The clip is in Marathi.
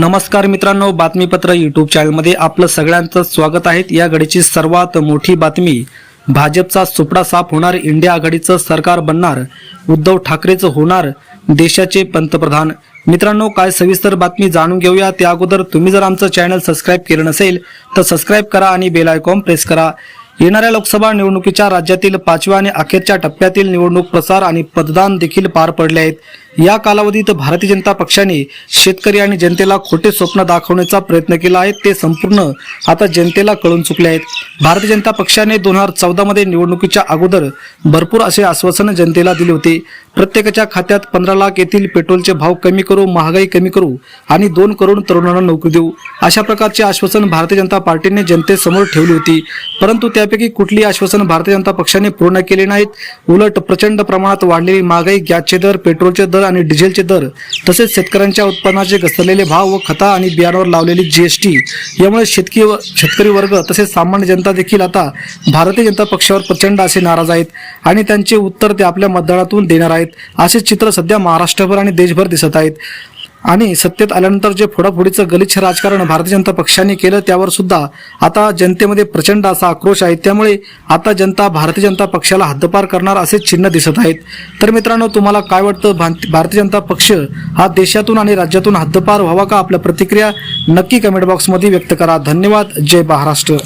नमस्कार मित्रांनो बातमीपत्र युट्यूब चॅनलमध्ये आपलं सगळ्यांचं स्वागत आहे. या घडीची सर्वात मोठी बातमी भाजपचा सुपडा साफ होणार इंडिया आघाडीचं सरकार बनणार उद्धव ठाकरेचं होणार देशाचे पंतप्रधान. मित्रांनो काय सविस्तर बातमी जाणून घेऊया. त्या अगोदर तुम्ही जर आमचं चॅनल सबस्क्राईब केलं नसेल तर सबस्क्राईब करा आणि बेल आयकॉन प्रेस करा. येणाऱ्या लोकसभा निवडणुकीच्या राज्यातील पाचव्या आणि अखेरच्या टप्प्यातील निवडणूक प्रसार आणि मतदान देखील पार पडले आहेत. या कालावधीत भारतीय जनता पक्षाने शेतकरी आणि जनतेला खोटे स्वप्न दाखवण्याचा प्रयत्न केला आहे. ते संपूर्ण आता जनतेला कळून चुकले आहेत. भारतीय जनता पक्षाने दोन हजार चौदामध्ये निवडणुकीच्या अगोदर भरपूर असे आश्वासन जनतेला दिले होते. प्रत्येकाच्या खात्यात पंधरा लाख येथील पेट्रोलचे भाव कमी करू महागाई कमी करू आणि दोन करोड तरुणांना नोकरी देऊ. अशा प्रकारचे आश्वासन भारतीय जनता पार्टीने जनतेसमोर ठेवली होती. परंतु त्यापैकी कुठलीही आश्वासन भारतीय जनता पक्षाने पूर्ण केले नाहीत. उलट प्रचंड प्रमाणात वाढलेली महागाई गॅसचे दर पेट्रोलचे दर आणि डिझेलचे दर तसेच शेतकऱ्यांच्या उत्पन्नाचे घसरलेले भाव व खता आणि बियाणावर लावलेली जीएसटी यामुळे शेतकी व शेतकरी वर्ग तसेच सामान्य जनता देखील आता भारतीय जनता पक्षावर प्रचंड असे नाराज आहेत आणि त्यांचे उत्तर ते आपल्या मतदानातून देणार आहेत. असे चित्र सध्या महाराष्ट्रभर आणि देशभर दिसत आहेत. आणि सत्तेत आल्यानंतर जे फोडाफोडीचं गलिच्छ राजकारण भारतीय जनता पक्षाने केलं त्यावर सुद्धा आता जनतेमध्ये प्रचंड असा आक्रोश आहे. त्यामुळे आता जनता भारतीय जनता पक्षाला हद्दपार करणार असे चिन्ह दिसत आहेत. तर मित्रांनो तुम्हाला काय वाटतं? भारतीय जनता पक्ष हा देशातून आणि राज्यातून हद्दपार व्हावा का? आपल्या प्रतिक्रिया नक्की कमेंट बॉक्समध्ये व्यक्त करा. धन्यवाद. जय महाराष्ट्र.